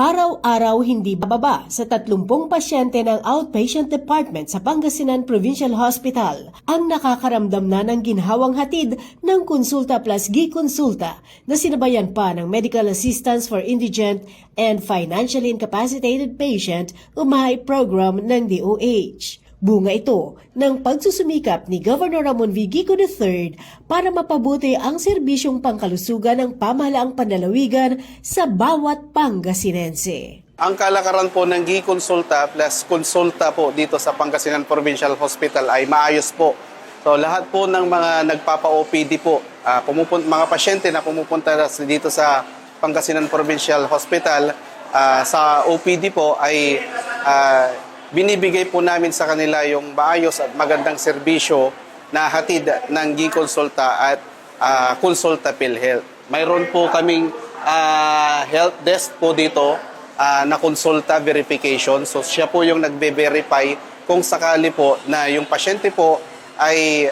Araw-araw hindi bababa sa 30 pasyente ng outpatient department sa Pangasinan Provincial Hospital ang nakakaramdam na ng ginhawang hatid ng konsulta plus gi-konsulta na sinabayan pa ng medical assistance for indigent and financially incapacitated patient MAI program ng DOH. Bunga ito ng pagsusumikap ni Governor Ramon V. III para mapabuti ang serbisyong pangkalusugan ng pamahalaang panlalawigan sa bawat Pangasinense. Ang kalakaran po ng G-Consulta plus Consulta po dito sa Pangasinan Provincial Hospital ay maayos po. So lahat po ng mga nagpapa-OPD po, ah, pumupun- mga pasyente na pumupunta dito sa Pangasinan Provincial Hospital, ah, sa OPD po ay ah, binibigay po namin sa kanila yung maayos at magandang serbisyo na hatid ng G-Consulta at ah, Consulta PhilHealth. Mayroon po kaming ah, health desk po dito ah, na consulta verification. So siya po yung nagbe-verify kung sakali po na yung pasyente po ay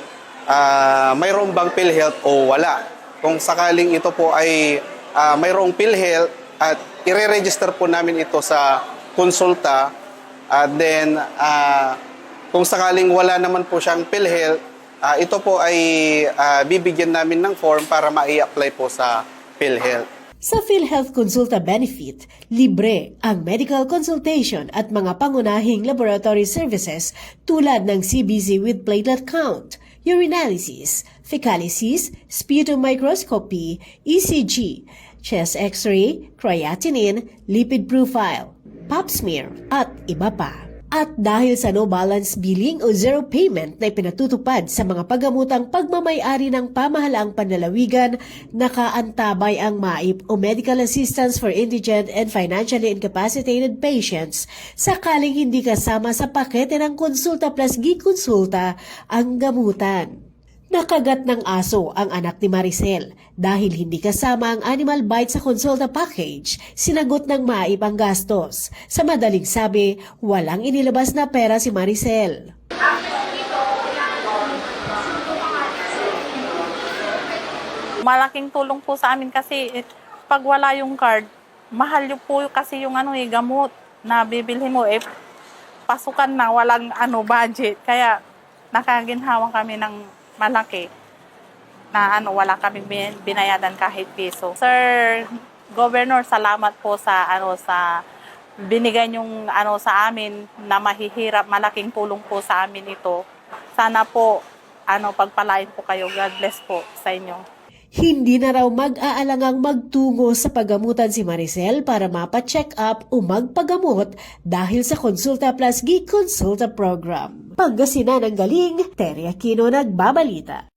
ah, mayroong bang PhilHealth o wala. Kung sakaling ito po ay ah, mayroong PhilHealth at ire-register po namin ito sa konsulta at then ah, kung sakaling wala naman po siyang PhilHealth, ah, ito po ay ah, bibigyan namin ng form para ma-apply po sa PhilHealth. Sa PhilHealth Consulta Benefit, libre ang medical consultation at mga pangunahing laboratory services tulad ng CBC with platelet count, urinalysis, fecalysis, sputum microscopy, ECG, chest x-ray, creatinine, lipid profile, pap smear, at iba pa. At dahil sa no balance billing o zero payment na ipinatutupad sa mga paggamutang pagmamayari ng pamahalaang panlalawigan, nakaantabay ang MAIP o Medical Assistance for Indigent and Financially Incapacitated Patients sakaling hindi kasama sa pakete ng konsulta plus gi-konsulta ang gamutan. Nakagat ng aso ang anak ni Maricel dahil hindi kasama ang animal bite sa consulta package, sinagot ng maip ang gastos. Sa madaling sabi, walang inilabas na pera si Maricel. Malaking tulong po sa amin kasi eh, pag wala yung card, mahal yung po kasi yung ano eh, gamot na bibilhin mo eh pasukan na walang ano budget kaya nakaginhawang kami ng malaki na ano wala kami bin- binayadan kahit piso. Sir Governor, salamat po sa ano sa binigay yung ano sa amin na mahihirap, malaking tulong po sa amin ito. Sana po ano pagpalain po kayo. God bless po sa inyo. Hindi na raw mag-aalangang magtungo sa paggamutan si Maricel para mapa-check up o magpagamot dahil sa Consulta Plus Geek Consulta Program. Pangasinan ang galing, Terry Aquino nagbabalita.